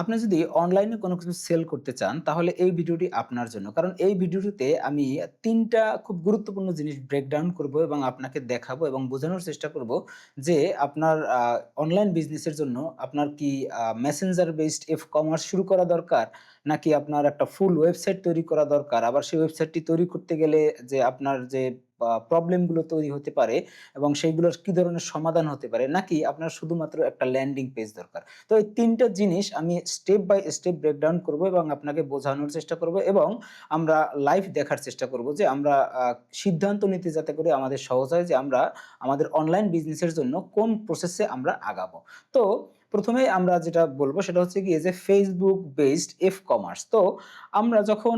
আপনি যদি অনলাইনে কোনো কিছু সেল করতে চান, তাহলে এই ভিডিওটি আপনার জন্য। কারণ এই ভিডিওটিতে আমি তিনটা খুব গুরুত্বপূর্ণ জিনিস ব্রেকডাউন করব এবং আপনাকে দেখাবো এবং বোঝানোর চেষ্টা করব যে আপনার অনলাইন বিজনেসের জন্য আপনার কি মেসেঞ্জার বেসড এফ কমার্স শুরু করা দরকার? নাকি আপনার একটা ফুল ওয়েবসাইট তৈরি করা দরকার? আবার সেই ওয়েবসাইটটি তৈরি করতে গেলে যে আপনার যে আ প্রবলেমগুলো তৈরি হতে পারে এবং সেইগুলোর কি ধরনের সমাধান হতে পারে? নাকি আপনার শুধুমাত্র একটা ল্যান্ডিং পেজ দরকার? তো এই ৩ টা জিনিস আমি স্টেপ বাই স্টেপ ব্রেকডাউন করব এবং আপনাকে বোঝানোর চেষ্টা করব এবং আমরা লাইভ দেখার চেষ্টা করব যে আমরা সিদ্ধান্ত নিতে যাতে করে আমাদের সহজ হয় যে আমরা আমাদের অনলাইন বিজনেসের জন্য কোন প্রসেসে আমরা আগাবো। তো ১ম এই আমরা যেটা বলব সেটা হচ্ছে কি যে ফেসবুক বেসড এফ কমার্স তো আমরা যখন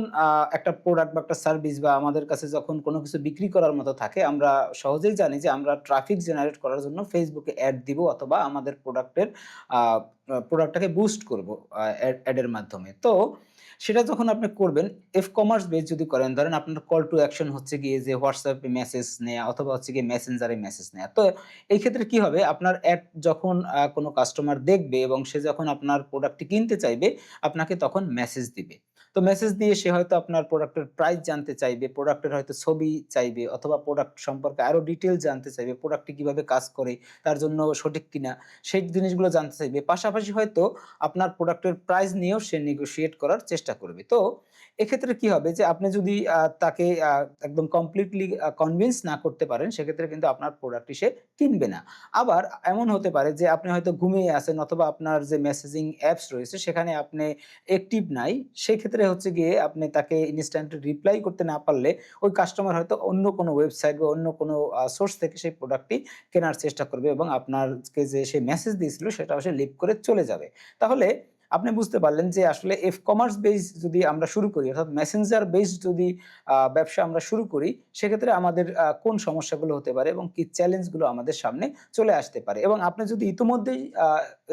একটা প্রোডাক্ট বা একটা সার্ভিস বা আমাদের কাছে যখন কোনো কিছু বিক্রি করার মতো থাকে, আমরা সহজেই জানি যে আমরা ট্রাফিক জেনারেট করার জন্য ফেসবুকে অ্যাড দিব অথবা আমাদের প্রোডাক্টের প্রোডাক্টটাকে বুস্ট করব অ্যাডের মাধ্যমে। তো সেটা যখন আপনি করবেন এফ কমার্স বেস যদি করেন, ধরেন আপনার কল টু অ্যাকশন হচ্ছে গিয়ে যে হোয়াটসঅ্যাপে মেসেজ নেয়া অথবা হচ্ছে গিয়ে মেসেঞ্জারে মেসেজ নেয়া। তো এই ক্ষেত্রে কি হবে? আপনার অ্যাপ যখন কোনো কাস্টমার দেখবে এবং সে যখন আপনার প্রোডাক্টটি কিনতে চাইবে, আপনাকে তখন মেসেজ দিবে। তো মেসেজ দিয়ে সে হয়তো আপনার প্রোডাক্টের প্রাইস জানতে চাইবে, প্রোডাক্টের হয়তো ছবি চাইবে অথবা প্রোডাক্ট সম্পর্কে আরও ডিটেল জানতে চাইবে, প্রোডাক্টটি কীভাবে কাজ করে, তার জন্য সঠিক কিনা, সেই জিনিসগুলো জানতে চাইবে। পাশাপাশি হয়তো আপনার প্রোডাক্টের প্রাইস নিয়েও সে নেগোশিয়েট করার চেষ্টা করবে। তো এক্ষেত্রে কি হবে? যে আপনি যদি তাকে একদম কমপ্লিটলি কনভিন্স না করতে পারেন, সেক্ষেত্রে কিন্তু আপনার প্রোডাক্টটি সে কিনবে না। আবার এমন হতে পারে যে আপনি হয়তো ঘুমিয়ে আছেন অথবা আপনার যে মেসেজিং অ্যাপস রয়েছে সেখানে আপনি অ্যাক্টিভ নাই। সেক্ষেত্রে হচ্ছে গিয়ে আপনি তাকে ইনস্ট্যান্ট রিপ্লাই করতে না পারলে, ওই কাস্টমার হয়তো অন্য কোনো ওয়েবসাইট বা অন্য কোনো সোর্স থেকে সেই প্রোডাক্টটি কেনার চেষ্টা করবে এবং আপনারকে যে সে মেসেজ দিয়েছিল সেটাও সে লিভ করে চলে যাবে। তাহলে আপনি বুঝতে পারলেন যে আসলে এফ কমার্স বেস যদি আমরা শুরু করি অর্থাৎ মেসেঞ্জার বেসড যদি ব্যবসা আমরা শুরু করি, সেক্ষেত্রে আমাদের কোন সমস্যাগুলো হতে পারে এবং কি চ্যালেঞ্জগুলো আমাদের সামনে চলে আসতে পারে এবং আপনি যদি ইতিমধ্যেই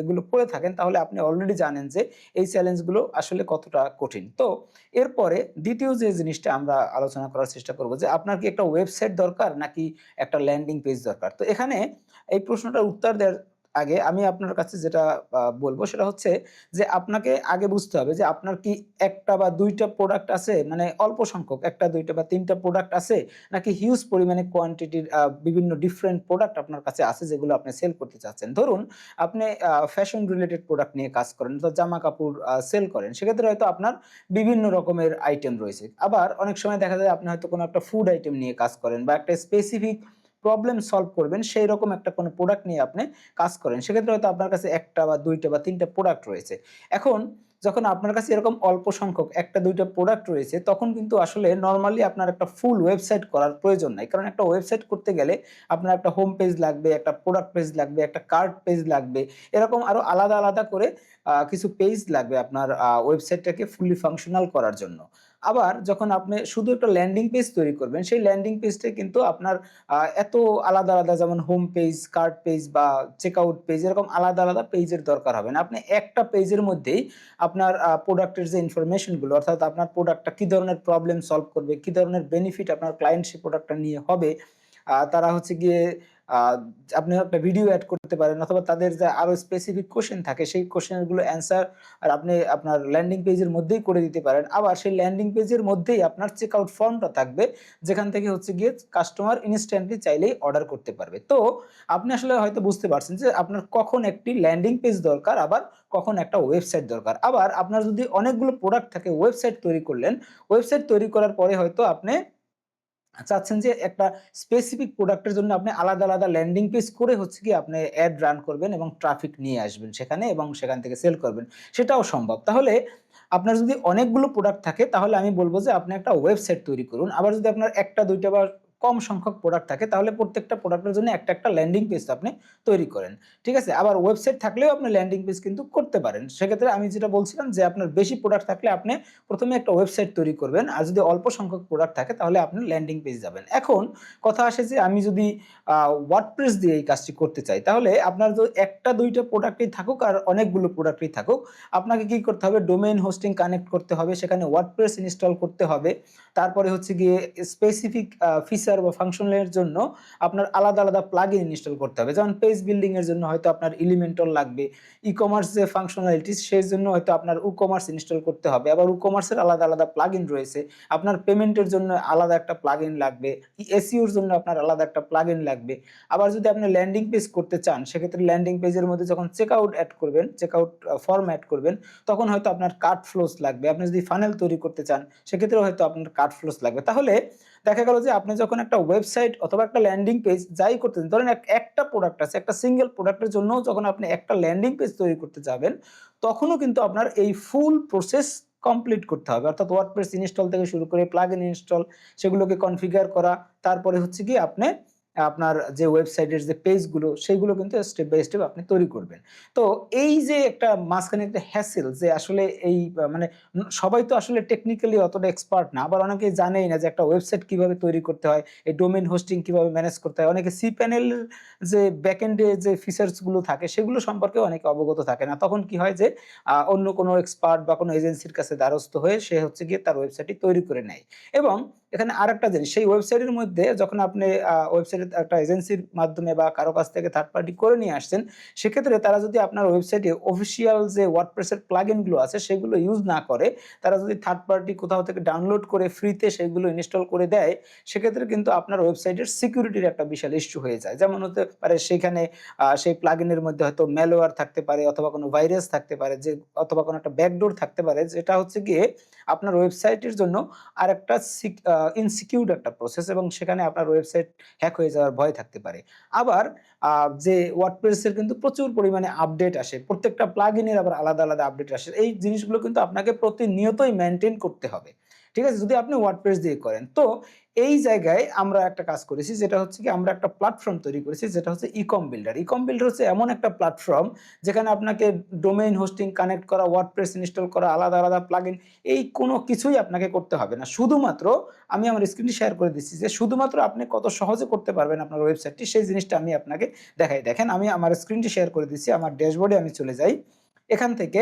এগুলো করে থাকেন তাহলে আপনি অলরেডি জানেন যে এই চ্যালেঞ্জগুলো আসলে কতটা কঠিন। তো এরপরে দ্বিতীয় যে জিনিসটা আমরা আলোচনা করার চেষ্টা করব যে আপনার কি একটা ওয়েবসাইট দরকার নাকি একটা ল্যান্ডিং পেজ দরকার? তো এখানে এই প্রশ্নটার উত্তর দেওয়ার আগে আমি আপনার কাছে যেটা বলব সেটা হচ্ছে যে আপনাকে আগে বুঝতে হবে যে আপনার কি একটা বা দুইটা প্রোডাক্ট আছে? মানে অল্প সংখ্যক, একটা, দুইটা বা তিনটা প্রোডাক্ট আছে? নাকি হিউজ পরিমাণে কোয়ান্টিটির বিভিন্ন ডিফারেন্ট প্রোডাক্ট আপনার কাছে আছে যেগুলো আপনি সেল করতে চাচ্ছেন? ধরুন আপনি ফ্যাশন রিলেটেড প্রোডাক্ট নিয়ে কাজ করেন, অর্থাৎ জামা-কাপড় সেল করেন। সেক্ষেত্রে হয়তো আপনার বিভিন্ন রকমের আইটেম রয়েছে। আবার অনেক সময় দেখা যায় আপনি হয়তো কোনো একটা ফুড আইটেম নিয়ে কাজ করেন বা একটা স্পেসিফিক প্রবলেম সলভ করবেন সেইরকম একটা কোনো প্রোডাক্ট নিয়ে আপনি কাজ করেন। সেক্ষেত্রে হয়তো আপনার কাছে একটা বা দুইটা বা ৩ টা প্রোডাক্ট রয়েছে। এখন যখন আপনার কাছে এরকম অল্প সংখ্যক একটা দুইটা প্রোডাক্ট রয়েছে তখন কিন্তু আসলে নরমালি আপনার একটা ফুল ওয়েবসাইট করার প্রয়োজন নাই। কারণ একটা ওয়েবসাইট করতে গেলে আপনার একটা হোম পেজ লাগবে, একটা প্রোডাক্ট পেজ লাগবে, একটা কার্ড পেজ লাগবে। এরকম আরও আলাদা, আলাদা করে কিছু পেজ লাগবে আপনার ওয়েবসাইটটাকে ফুললি ফাংশনাল করার জন্য। আবার যখন আপনি শুধু একটা ল্যান্ডিং পেজ তৈরি করবেন, সেই ল্যান্ডিং পেজটা কিন্তু আপনার এত আলাদা, আলাদা যেমন হোম পেজ, কার্ড পেজ বা চেকআউট পেজ এরকম আলাদা, আলাদা পেজের দরকার হবে না। আপনি একটা পেজের মধ্যেই আপনার প্রোডাক্টের যে ইনফরমেশনগুলো অর্থাৎ আপনার প্রোডাক্টটা কী ধরনের প্রবলেম সলভ করবে, কী ধরনের বেনিফিট আপনার ক্লায়েন্ট সেই প্রোডাক্টটা নিয়ে হবে, তারা হচ্ছে গিয়ে আপনি একটা ভিডিও অ্যাড করতে পারেন অথবা তাদের যে আরও স্পেসিফিক কোশ্চেন থাকে, সেই কোয়েশ্চেনগুলো অ্যান্সার আর আপনি আপনার ল্যান্ডিং পেজের মধ্যেই করে দিতে পারেন। আবার সেই ল্যান্ডিং পেজের মধ্যেই আপনার চেকআউট ফর্মটা থাকবে, যেখান থেকে হচ্ছে গিয়ে কাস্টমার ইনস্ট্যান্টলি চাইলেই অর্ডার করতে পারবে। তো আপনি আসলে হয়তো বুঝতে পারছেন যে আপনার কখন একটি ল্যান্ডিং পেজ দরকার, আবার কখন একটা ওয়েবসাইট দরকার। আবার আপনার যদি অনেকগুলো প্রোডাক্ট থাকে ওয়েবসাইট তৈরি করলেন। ওয়েবসাইট তৈরি করার পরে হয়তো আপনি চাচ্ছেন যে একটা স্পেসিফিক প্রোডাক্টের জন্য আপনি আলাদা, আলাদা ল্যান্ডিং পেজ করে হচ্ছে কি আপনি অ্যাড রান করবেন এবং ট্রাফিক নিয়ে আসবেন সেখানে এবং সেখান থেকে সেল করবেন। সেটাও সম্ভব। তাহলে আপনার যদি অনেকগুলো প্রোডাক্ট থাকে তাহলে আমি বলব যে আপনি একটা ওয়েবসাইট তৈরি করুন। আবার যদি আপনার একটা দুইটা বা কম সংখ্যক প্রোডাক্ট থাকে তাহলে প্রত্যেকটা প্রোডাক্টের জন্য একটা, একটা ল্যান্ডিং পেজ আপনি তৈরি করেন। ঠিক আছে? আবার ওয়েবসাইট থাকলেও আপনি ল্যান্ডিং পেজ কিন্তু করতে পারেন। সেক্ষেত্রে আমি যেটা বলছিলাম যে আপনার বেশি প্রোডাক্ট থাকলে আপনি প্রথমে একটা ওয়েবসাইট তৈরি করবেন। আর যদি অল্প সংখ্যক প্রোডাক্ট থাকে তাহলে আপনি ল্যান্ডিং পেজ যাবেন। এখন কথা আসে যে আমি যদি ওয়ার্ডপ্রেস দিয়ে এই কাজটি করতে চাই তাহলে আপনার যদি একটা দুইটা প্রোডাক্টই থাকুক আর অনেকগুলো প্রোডাক্টই থাকুক, আপনাকে কি করতে হবে ডোমেইন হোস্টিং কানেক্ট করতে হবে, সেখানে ওয়ার্ডপ্রেস ইনস্টল করতে হবে। তারপরে হচ্ছে গিয়ে স্পেসিফিক ফিচার ফিচার বা ফাংশনের জন্য আপনার আলাদা, আলাদা প্লাগইন ইনস্টল করতে হবে। যেমন পেজ বিল্ডিং এর জন্য হয়তো আপনার Elementor লাগবে। ই-কমার্স যে ফাংশনালিটিস সেজন্য হয়তো আপনার WooCommerce ইনস্টল করতে হবে। আবার WooCommerce এর আলাদা, আলাদা প্লাগইন রয়েছে। আপনার পেমেন্টের জন্য আলাদা একটা প্লাগইন লাগবে। ই SEO এর জন্য আপনার আলাদা একটা প্লাগইন লাগবে। আবার যদি আপনি ল্যান্ডিং পেজ করতে চান, সেক্ষেত্রে ল্যান্ডিং পেজের মধ্যে যখন চেক আউট অ্যাড করবেন, চেকআউট আ ফর্ম অ্যাড করবেন, তখন হয়তো আপনার কার্ট ফ্লোস লাগবে। আপনি যদি ফানেল তৈরি করতে চান, সেক্ষেত্রেও হয়তো আপনার কার্ট ফ্লোস লাগবে। তাহলে দেখা গেল যে আপনি যখন একটা ওয়েবসাইট অথবা একটা ল্যান্ডিং পেজ যাই করতেছেন, ধরেন একটা প্রোডাক্ট আছে, একটা সিঙ্গেল প্রোডাক্টের জন্য যখন আপনি একটা ল্যান্ডিং পেজ তৈরি করতে যাবেন, তখনও কিন্তু আপনার এই ফুল প্রসেস কমপ্লিট করতে হবে। অর্থাৎ ওয়ার্ডপ্রেস ইনস্টল থেকে শুরু করে প্লাগ ইনস্টল, সেগুলোকে কনফিগার করা, তারপরে হচ্ছে কি আপনি আপনার যে ওয়েবসাইটের যে পেজগুলো, সেগুলো কিন্তু স্টেপ বাই স্টেপ আপনি তৈরি করবেন। তো এই যে একটা মাঝখানে একটা হ্যাসেল যে আসলে এই মানে সবাই তো আসলে টেকনিক্যালি অতটা এক্সপার্ট না। আবার অনেকে জানেই না যে একটা ওয়েবসাইট কীভাবে তৈরি করতে হয়, এই ডোমেন হোস্টিং কীভাবে ম্যানেজ করতে হয়। অনেকে সি এর যে ব্যাকএন্ড যে ফিচার্সগুলো থাকে, সেগুলো সম্পর্কে অনেকে অবগত থাকে না। তখন কি হয় যে অন্য কোনো এক্সপার্ট বা কোনো এজেন্সির কাছে দ্বারস্থ হয়ে সে হচ্ছে গিয়ে তার ওয়েবসাইটটি তৈরি করে নেয়। এবং এখানে আরেকটা জিনিস, সেই ওয়েবসাইটের মধ্যে যখন আপনি আ ওয়েবসাইটের একটা এজেন্সির মাধ্যমে বা কারও কাছ থেকে থার্ড পার্টি করে নিয়ে আসছেন, সেক্ষেত্রে তারা যদি আপনার ওয়েবসাইটে অফিসিয়াল যে ওয়ার্ডপ্রেস এর প্লাগইন আছে, সেগুলো ইউজ না করে, তারা যদি থার্ড পার্টি কোথাও থেকে ডাউনলোড করে ফ্রিতে সেগুলো ইনস্টল করে দেয়, সেক্ষেত্রে কিন্তু আপনার ওয়েবসাইটের সিকিউরিটির একটা বিশাল ইস্যু হয়ে যায়। যেমন হতে পারে সেখানে সেই প্লাগইনের মধ্যে হয়তো ম্যালওয়্যার থাকতে পারে অথবা কোনো ভাইরাস থাকতে পারে যে অথবা কোনো একটা ব্যাকডোর থাকতে পারে, যেটা হচ্ছে গিয়ে আপনার ওয়েবসাইটের জন্য আরেকটা সিক আ ইনসিকিউরড একটা প্রসেস এবং সেখানে আপনার ওয়েবসাইট হ্যাক হয়ে যাওয়ার ভয় থাকতে পারে। আবার যে ওয়ার্ডপ্রেসের কিন্তু প্রচুর পরিমাণে আপডেট আসে। প্রত্যেকটা প্লাগ ইনের আবার আলাদা, আলাদা আপডেট আসে। এই জিনিসগুলো কিন্তু আপনাকে প্রতিনিয়তই মেনটেন করতে হবে। ঠিক আছে? যদি আপনি ওয়ার্ডপ্রেস দিয়ে করেন। তো এই জায়গায় আমরা একটা কাজ করেছি যেটা হচ্ছে কি আমরা একটা প্ল্যাটফর্ম তৈরি করেছি যেটা হচ্ছে ইকম বিল্ডার। ইকম বিল্ডার হচ্ছে এমন একটা প্ল্যাটফর্ম যেখানে আপনাকে ডোমেইন হোস্টিং কানেক্ট করা, ওয়ার্ডপ্রেস ইনস্টল করা, আলাদা, আলাদা প্লাগইন এই কোনো কিছুই আপনাকে করতে হবে না। শুধুমাত্র আমি আমার স্ক্রিনটি শেয়ার করে দিচ্ছি যে শুধুমাত্র আপনি কত সহজে করতে পারবেন আপনার ওয়েবসাইটটি সেই জিনিসটা আমি আপনাকে দেখাই। দেখেন আমি আমার স্ক্রিনটি শেয়ার করে দিচ্ছি। আমার ড্যাশবোর্ডে আমি চলে যাই। এখান থেকে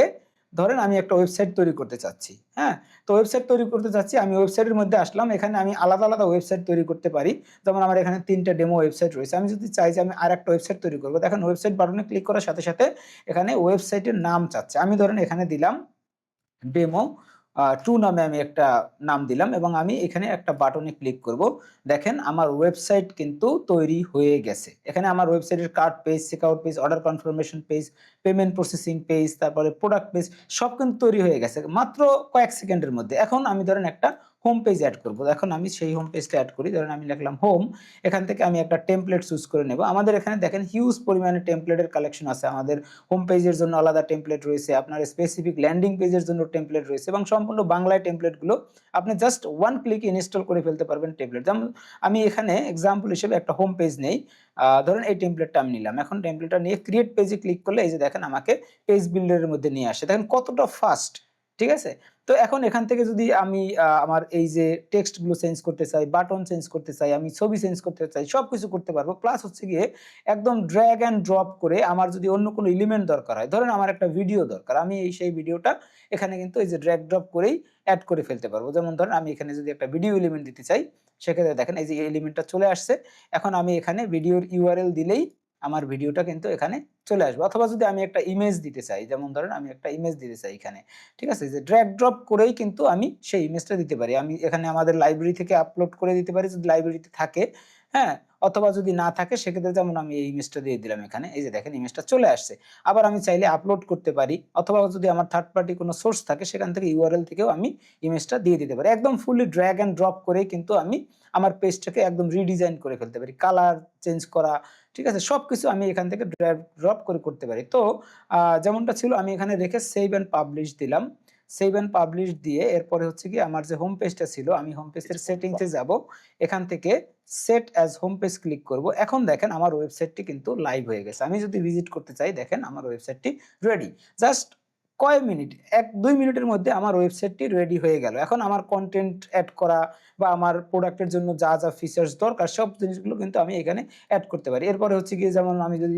ধরেন আমি একটা ওয়েবসাইট তৈরি করতে চাচ্ছি। হ্যাঁ? তো ওয়েবসাইট তৈরি করতে চাচ্ছি। আমি ওয়েবসাইটের মধ্যে আসলাম। এখানে আমি আলাদা, আলাদা ওয়েবসাইট তৈরি করতে পারি। যেমন আমার এখানে তিনটা ডেমো ওয়েবসাইট রয়েছে। আমি যদি চাই যে আমি আর একটা ওয়েবসাইট তৈরি করব দেখেন ওয়েবসাইট বাটনে ক্লিক করার সাথে, সাথে এখানে ওয়েবসাইটের নাম চাচ্ছে। আমি ধরেন এখানে দিলাম ডেমো 2 নামে আমি একটা নাম দিলাম এবং আমি এখানে একটা বাটনে ক্লিক করব। দেখেন আমার ওয়েবসাইট কিন্তু তৈরি হয়ে গেছে। এখানে আমার ওয়েবসাইটের cart page, checkout page, order confirmation page, payment processing page, তারপরে প্রোডাক্ট পেজ সব কিন্তু তৈরি হয়ে গেছে। মাত্র কয়েক সেকেন্ডের মধ্যে। এখন আমি ধরেন একটা হোম পেজ অ্যাড করব। এখন আমি সেই হোম পেজটা অ্যাড করি। ধরেন, আমি লিখলাম হোম। এখান থেকে আমি একটা টেমপ্লেট চুজ করে নেব। আমাদের এখানে দেখেন হিউজ পরিমাণে টেমপ্লেটের কালেকশন আছে। আমাদের হোম পেজের জন্য আলাদা টেমপ্লেট রয়েছে। আপনার স্পেসিফিক ল্যান্ডিং পেজের জন্য টেমপ্লেট রয়েছে এবং সম্পূর্ণ বাংলায় টেমপ্লেটগুলো আপনি জাস্ট ওয়ান ক্লিকে ইনস্টল করে ফেলতে পারবেন টেমপ্লেট। যেমন আমি এখানে এক্সাম্পল হিসেবে একটা হোম পেজ নেই। ধরেন, এই টেমপ্লেটটা আমি নিলাম। এখন টেমপ্লেটটা নিয়ে ক্রিয়েট পেজে ক্লিক করলে এই যে দেখেন, আমাকে পেজ বিল্ডার এর মধ্যে নিয়ে আসে। দেখেন, কতটা ফাস্ট। ঠিক আছে? তো এখন এখান থেকে যদি আমি আমার এই যে টেক্সটগুলো চেঞ্জ করতে চাই, বাটন চেঞ্জ করতে চাই, আমি ছবি চেঞ্জ করতে চাই, সব কিছু করতে পারব প্লাস হচ্ছে গিয়ে একদম ড্র্যাগ অ্যান্ড ড্রপ করে আমার যদি অন্য কোনো এলিমেন্ট দরকার হয়, ধরেন আমার একটা ভিডিও দরকার। আমি এই সেই ভিডিওটা এখানে কিন্তু এই যে ড্র্যাগ ড্রপ করেই অ্যাড করে ফেলতে পারব যেমন ধরেন আমি এখানে যদি একটা ভিডিও এলিমেন্ট দিতে চাই, সেক্ষেত্রে দেখেন এই যে এলিমেন্টটা চলে আসছে। এখন আমি এখানে ভিডিওর ইউআরএল দিলেই আমার ভিডিওটা কিন্তু এখানে চলে আসবে। অথবা যদি আমি একটা ইমেজ দিতে চাই, যেমন ধরেন আমি একটা ইমেজ দিতে চাই এখানে। ঠিক আছে? যে ড্রাগ ড্রপ করেই কিন্তু আমি সেই ইমেজটা দিতে পারি। আমি এখানে আমাদের লাইব্রেরি থেকে আপলোড করে দিতে পারি যদি লাইব্রেরিতে থাকে। হ্যাঁ? অথবা যদি না থাকে সেক্ষেত্রে যেমন আমি এই ইমেজটা দিয়ে দিলাম এখানে। এই যে দেখেন ইমেজটা চলে আসছে। আবার আমি চাইলে আপলোড করতে পারি অথবা যদি আমার থার্ড পার্টি কোনো সোর্স থাকে সেখান থেকে ইউআরএল থেকেও আমি ইমেজটা দিয়ে দিতে পারি। একদম ফুললি ড্র্যাগ অ্যান্ড ড্রপ করেই কিন্তু আমি আমার পেজটাকে একদম রিডিজাইন করে ফেলতে পারি। কালার চেঞ্জ করা, ঠিক আছে? সব কিছু আমি এখান থেকে ড্রাইভ ড্রপ করে করতে পারি। তো যেমনটা ছিল আমি এখানে রেখে সেভ অ্যান্ড পাবলিশ দিলাম। সেভ অ্যান্ড পাবলিশ দিয়ে এরপরে হচ্ছে কি আমার যে হোম পেজটা ছিল, আমি হোম পেজের সেটিংসে যাব। এখান থেকে set as home page click করব। এখন দেখেন আমার ওয়েবসাইটটি কিন্তু লাইভ হয়ে গেছে। আমি যদি ভিজিট করতে চাই দেখেন আমার ওয়েবসাইটটি রেডি। জাস্ট কয় মিনিট ১-২ মিনিটের মধ্যে আমার ওয়েবসাইটটি রেডি হয়ে গেল। এখন আমার কন্টেন্ট অ্যাড করা বা আমার প্রোডাক্টের জন্য যা, যা ফিচার্স দরকার সব জিনিসগুলো কিন্তু আমি এখানে অ্যাড করতে পারি। এরপরে হচ্ছে গিয়ে যেমন আমি যদি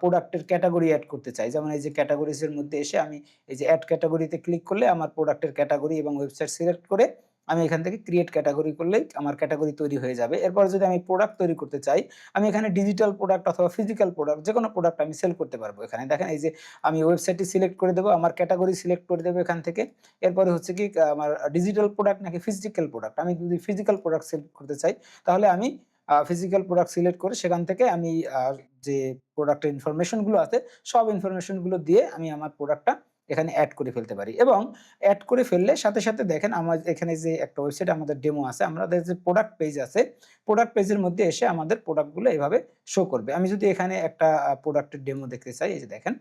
প্রোডাক্টের ক্যাটাগরি অ্যাড করতে চাই। যেমন এই যে ক্যাটাগরিজের মধ্যে এসে আমি এই যে অ্যাড ক্যাটাগরিতে ক্লিক করলে আমার প্রোডাক্টের ক্যাটাগরি এবং ওয়েবসাইট সিলেক্ট করে আমি এখান থেকে ক্রিয়েট ক্যাটাগরি করলেই আমার ক্যাটাগরি তৈরি হয়ে যাবে। এরপরে যদি আমি প্রোডাক্ট তৈরি করতে চাই, আমি এখানে ডিজিটাল প্রোডাক্ট অথবা ফিজিক্যাল প্রোডাক্ট যে কোনো প্রোডাক্ট আমি সেল করতে পারব এখানে। দেখেন এই যে আমি ওয়েবসাইটটি সিলেক্ট করে দেবো আমার ক্যাটাগরি সিলেক্ট করে দেব এখান থেকে। এরপরে হচ্ছে কি আমার ডিজিটাল প্রোডাক্ট নাকি ফিজিক্যাল প্রোডাক্ট। আমি যদি ফিজিক্যাল প্রোডাক্ট সিলেক্ট করতে চাই, তাহলে আমি ফিজিক্যাল প্রোডাক্ট সিলেক্ট করে সেখান থেকে আমি যে প্রোডাক্টের ইনফরমেশনগুলো আছে, সব ইনফরমেশনগুলো দিয়ে আমি আমার প্রোডাক্টটা এখানে অ্যাড করে ফেলতে পারি এবং অ্যাড করে ফেললে সাথে, সাথে দেখেন আমার এখানে যে একটা ওয়েবসাইট আমাদের ডেমো আছে, আমাদের যে প্রোডাক্ট পেজ আছে, প্রোডাক্ট পেজের মধ্যে এসে আমাদের প্রোডাক্টগুলো এভাবে শো করবে। আমি যদি এখানে একটা প্রোডাক্টের ডেমো দেখতে চাই, এই যে দেখেন,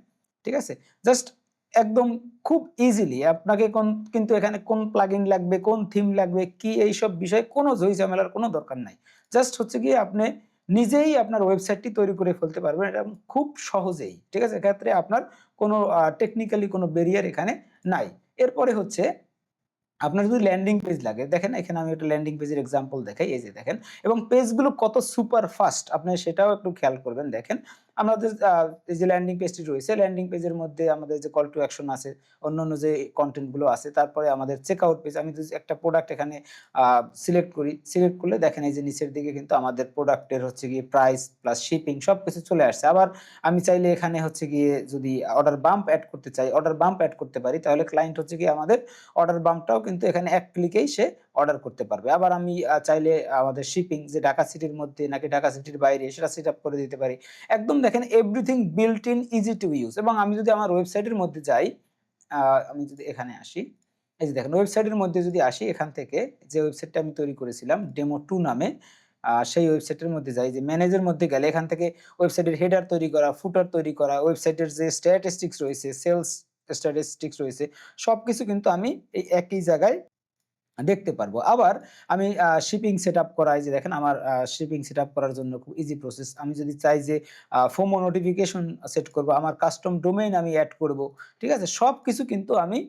ঠিক আছে? জাস্ট একদম খুব ইজিলি আপনাকে কোন কিন্তু এখানে কোন প্লাগইন লাগবে, কোন থিম লাগবে, কি এইসব বিষয়ে কোনো ঝই-ঝামেলার কোনো দরকার নাই। জাস্ট হচ্ছে গিয়ে আপনি নিজেই আপনার ওয়েবসাইটটি তৈরি করে ফেলতে পারবেন এটা খুব সহজেই। ঠিক আছে? এক্ষেত্রে আপনার কোনো টেকনিক্যালি কোনো ব্যারিয়ার এখানে নাই। এরপরে হচ্ছে আপনার যদি ল্যান্ডিং পেজ লাগে, দেখেন এখানে আমি একটা ল্যান্ডিং পেজের এক্সাম্পল দেখাই, এই যে দেখেন এবং পেজগুলো কত সুপার ফাস্ট আপনি সেটাও একটু খেয়াল করবেন দেখেন। আমাদের এই যে ল্যান্ডিং পেজটি রয়েছে, ল্যান্ডিং পেজের মধ্যে আমাদের যে কল টু অ্যাকশন আছে, অন্যান্য যে কনটেন্টগুলো আছে, তারপরে আমাদের চেকআউট পেজ আমি যদি একটা প্রোডাক্ট এখানে সিলেক্ট করি, সিলেক্ট করলে দেখেন এই যে নিচের দিকে কিন্তু আমাদের প্রোডাক্টের হচ্ছে গিয়ে প্রাইস প্লাস শিপিং সবকিছু চলে আসছে। আবার আমি চাইলে এখানে হচ্ছে গিয়ে যদি অর্ডার বাম্প এড করতে চাই, অর্ডার বাম্প এড করতে পারি তাহলে ক্লায়েন্ট হচ্ছে গিয়ে আমাদের অর্ডার বাম্পটাও কিন্তু এখানে এক ক্লিকেই সে অর্ডার করতে পারবে। আবার আমি চাইলে আমাদের শিপিং যে ঢাকা সিটির মধ্যে নাকি ঢাকা সিটির বাইরে সেটা সেট আপ করে দিতে পারি। একদম দেখেন everything built in easy to use এবং আমি যদি আমার ওয়েবসাইটের মধ্যে যাই, আমি যদি এখানে আসি, এই যে দেখেন ওয়েবসাইটের মধ্যে যদি আসি এখান থেকে যে ওয়েবসাইটটা আমি তৈরি করেছিলাম ডেমো টু নামে, সেই ওয়েবসাইটের মধ্যে যাই যে ম্যানেজের মধ্যে গেলে এখান থেকে ওয়েবসাইটের হেডার তৈরি করা, ফুটার তৈরি করা, ওয়েবসাইটের যে স্ট্যাটিস্টিক্স রয়েছে, সেলস স্ট্যাটিস্টিক্স রয়েছে, সব কিছু কিন্তু আমি এই একই জায়গায় দেখতে পারব। আবার আমি শিপিং সেট আপ করাই যে দেখেন আমার শিপিং সেট আপ করার জন্য খুব ইজি প্রসেস। আমি যদি চাই যে ফোমো নোটিফিকেশন সেট করব, আমার কাস্টম ডোমেইন আমি অ্যাড করব। ঠিক আছে? সব কিছু কিন্তু আমি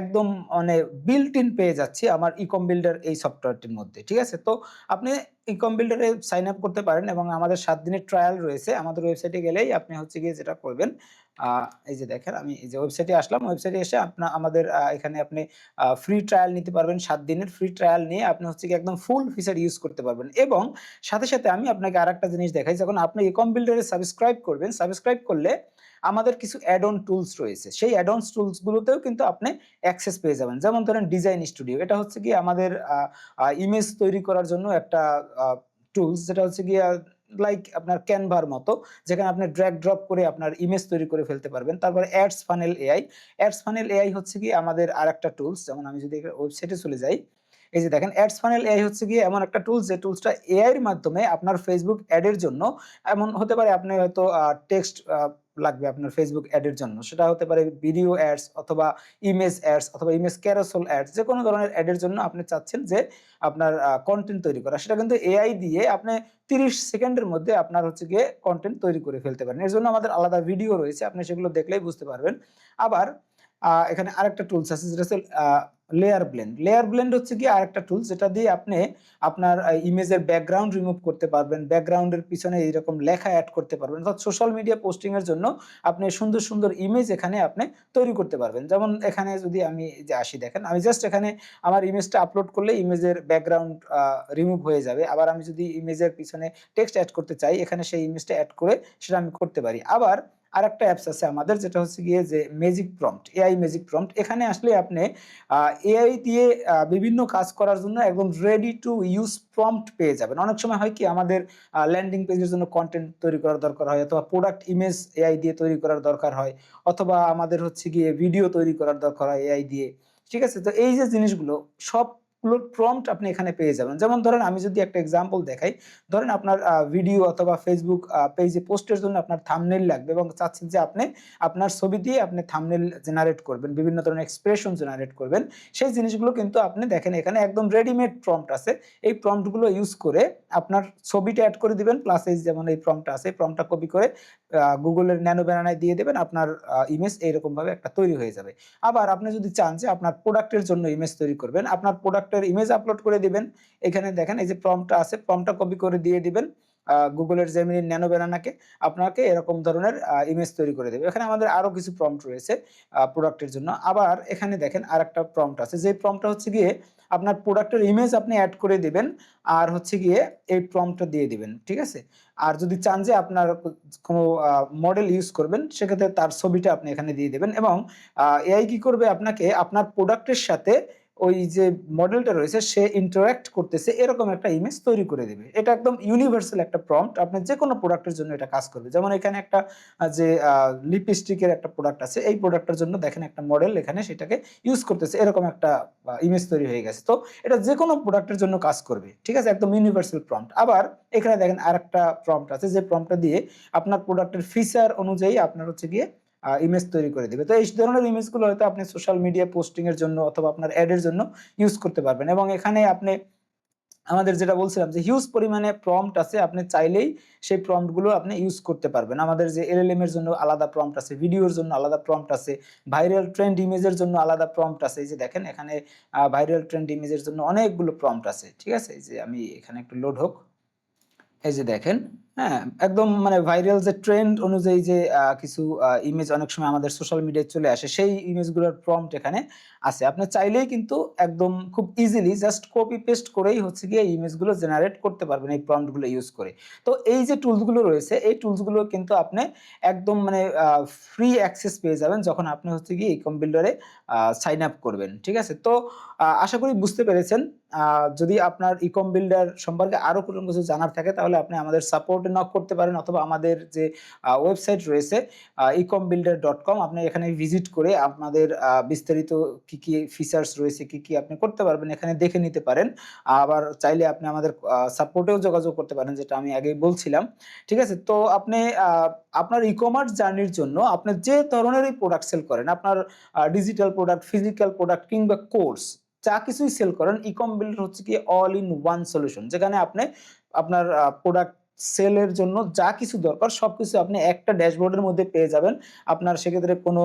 একদম মানে built in পেয়ে যাচ্ছি আমার ইকম বিল্ডার এই সফটওয়্যারটির মধ্যে। ঠিক আছে? তো আপনি ইকম বিল্ডারে সাইন আপ করতে পারেন এবং আমাদের সাত দিনের ট্রায়াল রয়েছে। আমাদের ওয়েবসাইটে গেলেই আপনি হচ্ছে গিয়ে যেটা করবেন, এই যে দেখেন আমি এই যে ওয়েবসাইটে আসলাম, ওয়েবসাইটে এসে আপনার আমাদের এখানে আপনি ফ্রি ট্রায়াল নিতে পারবেন। সাত দিনের ফ্রি ট্রায়াল নিয়ে আপনি হচ্ছে গিয়ে একদম ফুল ফিচার ইউজ করতে পারবেন এবং সাথে, সাথে আমি আপনাকে আরেকটা জিনিস দেখাই যখন আপনি ইকম বিল্ডারে সাবস্ক্রাইব করবেন, সাবস্ক্রাইব করলে আমাদের কিছু অ্যাড অন টুলস রয়েছে। সেই অ্যাড অনস টুলস গুলোতেও কিন্তু আপনি অ্যাক্সেস পেয়ে যাবেন। যেমন ধরেন ডিজাইন স্টুডিও। এটা হচ্ছে কি আমাদের ইমেজ তৈরি করার জন্য একটা টুলস যেটা হচ্ছে গিয়ে লাইক আপনার ক্যানভার মতো যেখানে আপনি ড্রাগ ড্রপ করে আপনার ইমেজ তৈরি করে ফেলতে পারবেন। তারপরে ads funnel AI. Ads funnel AI হচ্ছে গিয়ে আমাদের আরেকটা টুলস যেমন আমি যদি ওয়েবসাইটে চলে যাই, এই যে দেখেন অ্যাডস ফানেল এআই হচ্ছে গিয়ে এমন একটা টুলস যে টুলসটা এআই এর মাধ্যমে আপনার ফেসবুক অ্যাডের জন্য এমন হতে পারে আপনি হয়তো টেক্সট লাগবে আপনার ফেসবুক এর জন্য। সেটা হতে পারে ভিডিও অ্যাডস অথবা ইমেজ অ্যাডস অথবা ইমেজ ক্যারোসোল অ্যাডস যে কোনো ধরনের অ্যাডের এর জন্য আপনি চাচ্ছেন যে আপনার কন্টেন্ট তৈরি করা। সেটা কিন্তু এআই দিয়ে আপনি ৩০ সেকেন্ডের মধ্যে আপনার হচ্ছে গিয়ে কন্টেন্ট তৈরি করে ফেলতে পারেন। এর জন্য আমাদের আলাদা ভিডিও রয়েছে। আপনি সেগুলো দেখলেই বুঝতে পারবেন। আবার এখানে আরেকটা টুলস আছে যেটা হচ্ছে লেয়ার ব্লেন্ড। লেয়ার ব্লেন্ড হচ্ছে গিয়ে আরেকটা টুলস যেটা দিয়ে আপনি আপনার ইমেজের ব্যাকগ্রাউন্ড রিমুভ করতে পারবেন। ব্যাকগ্রাউন্ডের পিছনে এইরকম লেখা অ্যাড করতে পারবেন। অর্থাৎ সোশ্যাল মিডিয়া পোস্টিং এর জন্য আপনি সুন্দর, সুন্দর ইমেজ এখানে আপনি তৈরি করতে পারবেন। যেমন এখানে যদি আমি যে আসি দেখেন, আমি জাস্ট এখানে আমার ইমেজটা আপলোড করলে ইমেজের ব্যাকগ্রাউন্ড রিমুভ হয়ে যাবে। আবার আমি যদি ইমেজের পিছনে টেক্সট অ্যাড করতে চাই, এখানে সেই ইমেজটা অ্যাড করে সেটা আমি করতে পারি। আবার আরেকটা অ্যাপস আছে আমাদের যেটা হচ্ছে গিয়ে যে magic prompt, AI magic prompt. এখানে আসলে আপনি এআই দিয়ে বিভিন্ন কাজ করার জন্য একদম রেডি টু ইউজ প্রম্পট পেয়ে যাবেন। অনেক সময় হয় কি আমাদের ল্যান্ডিং পেজের জন্য কন্টেন্ট তৈরি করার দরকার হয় অথবা প্রোডাক্ট ইমেজ এআই দিয়ে তৈরি করার দরকার হয় অথবা আমাদের হচ্ছে গিয়ে ভিডিও তৈরি করার দরকার হয় এআই দিয়ে। ঠিক আছে? তো এই যে জিনিসগুলো সবগুলোর প্রম্পট আপনি এখানে পেয়ে যাবেন। যেমন ধরেন আমি যদি একটা এক্সাম্পল দেখাই, ধরেন আপনার ভিডিও অথবা ফেসবুক পেজে পোস্টের জন্য আপনার থাম্বনেইল লাগবে এবং চাচ্ছেন যে আপনি আপনার ছবি দিয়ে আপনি থাম্বনেইল জেনারেট করবেন, বিভিন্ন ধরনের এক্সপ্রেশন জেনারেট করবেন। সেই জিনিসগুলো কিন্তু আপনি দেখেন এখানে একদম রেডিমেড প্রম্পট আছে। এই প্রম্পটগুলো ইউজ করে আপনার ছবিটা অ্যাড করে দিবেন প্লাস এই যেমন এই প্রম্পটটা আছে, এই প্রম্পটটা কপি করে Google ন্যানো ব্যানানায় দিয়ে দিবেন। আপনার ইমেজ এইরকমভাবে একটা তৈরি হয়ে যাবে। আবার আপনি যদি চান যে আপনার প্রোডাক্টের জন্য ইমেজ তৈরি করবেন, আপনার প্রোডাক্টের ইমেজ আপলোড করে দিবেন। এখানে দেখেন এই যে প্রম্পটটা আছে, প্রম্পটটা কপি করে দিয়ে দিবেন। গুগলের Google-এর Gemini আপনাকে এরকম ধরনের ইমেজ তৈরি করে দেবে। এখানে আমাদের আরও কিছু প্রম্পট রয়েছে প্রোডাক্টের জন্য। আবার এখানে দেখেন আরেকটা প্রম্পট আছে। যে প্রম্পটটা হচ্ছে গিয়ে আপনার প্রোডাক্টের ইমেজ আপনি অ্যাড করে দিবেন। আর হচ্ছে গিয়ে এই প্রম্পটটা দিয়ে দিবেন। ঠিক আছে? আর যদি চান যে আপনার কোনো মডেল ইউজ করবেন সেক্ষেত্রে তার ছবিটা আপনি এখানে দিয়ে দেবেন এবং এআই কি করবে আপনাকে আপনার প্রোডাক্টের সাথে ওই যে মডেলটা রয়েছে, সে ইন্টারেক্ট করতেছে, এরকম একটা ইমেজ তৈরি করে দিবে। এটা একদম ইউনিভার্সাল একটা প্রম্পট। আপনার যেকোনো প্রোডাক্টের জন্য এটা কাজ করবে। যেমন এখানে একটা যে লিপস্টিকের একটা প্রোডাক্ট আছে। এই প্রোডাক্টের জন্য দেখেন একটা মডেল এখানে সেটাকে ইউজ করতেছে। এরকম একটা ইমেজ তৈরি হয়ে গেছে। তো এটা যেকোনো প্রোডাক্টের জন্য কাজ করবে। ঠিক আছে? একদম ইউনিভার্সাল প্রম্পট। আবার এখানে দেখেন আরেকটা প্রম্পট আছে, যে প্রম্পটটা দিয়ে আপনার প্রোডাক্টের ফিচার অনুযায়ী আপনার হচ্ছে গিয়ে ইমেজ তৈরি করে দিবে। তো এই ধরনের ইমেজগুলো হয়তো আপনি সোশ্যাল মিডিয়া পোস্টিং এর জন্য অথবা আপনার অ্যাডের জন্য ইউজ করতে পারবেন এবং এখানে আপনি আমাদের যেটা বলছিলাম যে হিউজ পরিমাণে প্রম্পট আছে। আপনি চাইলেই সেই প্রম্পটগুলো আপনি ইউজ করতে পারবেন। আমাদের যে এলএলএম এর জন্য আলাদা প্রম্পট আছে, ভিডিওর জন্য আলাদা প্রম্পট আছে, ভাইরাল ট্রেন্ড ইমেজের জন্য আলাদা প্রম্পট আছে। এই যে দেখেন এখানে ভাইরাল ট্রেন্ড ইমেজের জন্য অনেকগুলো প্রম্পট আছে। ঠিক আছে? যে আমি এখানে একটু লোড হোক। এই যে দেখেন, হ্যাঁ? একদম মানে ভাইরাল যে ট্রেন্ড অনুযায়ী যে কিছু ইমেজ অনেক সময় আমাদের সোশ্যাল মিডিয়ায় চলে আসে, সেই ইমেজগুলোর প্রম্পট এখানে আছে। আপনি চাইলেই কিন্তু একদম খুব ইজিলি জাস্ট কপি পেস্ট করেই হচ্ছে গিয়ে ইমেজগুলো জেনারেট করতে পারবেন, এই প্রম্পটগুলো ইউজ করে। তো এই যে টুলসগুলো রয়েছে, এই টুলসগুলো কিন্তু আপনি একদম মানে ফ্রি অ্যাক্সেস পেয়ে যাবেন যখন আপনি হচ্ছে গিয়ে ইকম বিল্ডার সাইন আপ করবেন। ঠিক আছে? তো আশা করি বুঝতে পেরেছেন। যদি আপনার ইকম বিল্ডার সম্পর্কে আরও কোনো কিছু জানার থাকে, তাহলে আপনি আমাদের সাপোর্ট এ নক করতে পারেন অথবা আমাদের যে ওয়েবসাইট রয়েছে ইকম বিল্ডার ডট কম আপনি এখানে ভিজিট করে আপনাদের বিস্তারিত কি, কি ফিচার্স রয়েছে, কি, কি আপনি করতে পারবেন এখানে দেখে নিতে পারেন। আবার চাইলে আপনি আমাদের সাপোর্টেও যোগাযোগ করতে পারেন যেটা আমি আগেই বলছিলাম। ঠিক আছে? তো আপনি আপনার ই-কমার্স জার্নির জন্য আপনি যে ধরনেরই প্রোডাক্ট সেল করেন, আপনার ডিজিটাল প্রোডাক্ট, ফিজিক্যাল প্রোডাক্ট কিংবা কোর্স যা কিছুই সেল করেন ইকম বিল্ডার হচ্ছে কি অল ইন ওয়ান সলিউশন। যেখানে আপনি আপনার প্রোডাক্ট সেল এর জন্য যা কিছু দরকার সবকিছু আপনি একটা ড্যাশবোর্ডের মধ্যে পেয়ে যাবেন। আপনার সেক্ষেত্রে কোনো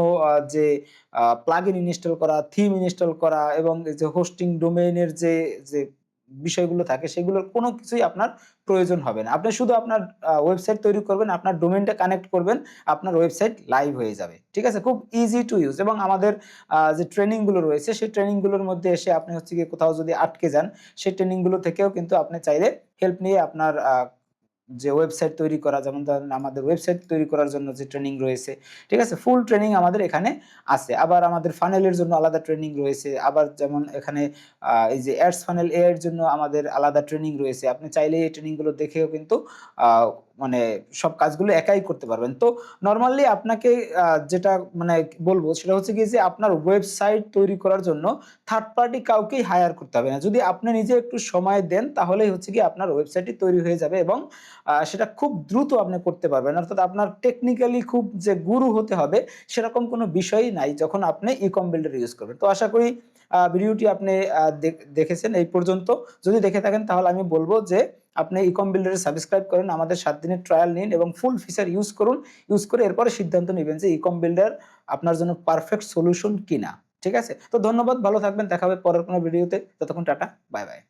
যে আ প্লাগইন ইনস্টল করা, থিম ইনস্টল করা এবং যে হোস্টিং ডোমেইন এর যে, যে বিষয়গুলো থাকে সেগুলোর কোনো কিছুই আপনার প্রয়োজন হবে না। আপনি শুধু আপনার ওয়েবসাইট তৈরি করবেন, আপনার ডোমেইনটা কানেক্ট করবেন, আপনার ওয়েবসাইট লাইভ হয়ে যাবে। ঠিক আছে? খুব ইজি টু ইউজ এবং আমাদের যে ট্রেনিংগুলো রয়েছে সেই ট্রেনিংগুলোর মধ্যে এসে আপনি হচ্ছে গিয়ে কোথাও যদি আটকে যান সেই ট্রেনিংগুলো থেকেও কিন্তু আপনি চাইলে হেল্প নিয়ে আপনার যে ওয়েবসাইট তৈরি করা যেমন ধরেন আমাদের ওয়েবসাইট তৈরি করার জন্য যে ট্রেনিং রয়েছে, ঠিক আছে? ফুল ট্রেনিং আমাদের এখানে আছে। আবার আমাদের ফানেলের জন্য আলাদা ট্রেনিং রয়েছে। আবার যেমন এখানে এই যে অ্যাডস ফানেল এর জন্য আমাদের আলাদা ট্রেনিং রয়েছে। আপনি চাইলে এই ট্রেনিংগুলো দেখেও কিন্তু মানে সব কাজগুলো একাই করতে পারবেন। তো নর্মালি আপনাকে যেটা মানে বলব সেটা হচ্ছে কি যে আপনার ওয়েবসাইট তৈরি করার জন্য থার্ড পার্টি কাউকেই হায়ার করতে হবে না। যদি আপনি নিজে একটু সময় দেন তাহলেই হচ্ছে কি আপনার ওয়েবসাইটটি তৈরি হয়ে যাবে এবং সেটা খুব দ্রুত আপনি করতে পারবেন। অর্থাৎ আপনার টেকনিক্যালি খুব যে গুরু হতে হবে সেরকম কোনো বিষয়ই নাই যখন আপনি ইকম বিল্ডার ইউজ করবেন। তো আশা করি ভিডিওটি আপনি দেখ দেখেছেন এই পর্যন্ত। যদি দেখে থাকেন তাহলে আমি বলব যে আপনি ইকম বিল্ডার সাবস্ক্রাইব করেন, আমাদের সাত দিনের ট্রায়াল নিন এবং ফুল ফিচার ইউজ করুন। ইউজ করে এরপরে সিদ্ধান্ত নেবেন যে ইকম বিল্ডার আপনার জন্য পারফেক্ট সলিউশন কিনা। ঠিক আছে? তো ধন্যবাদ, ভালো থাকবেন। দেখা হবে পরের কোনো ভিডিওতে। ততক্ষণ টাটা, বাই, বাই।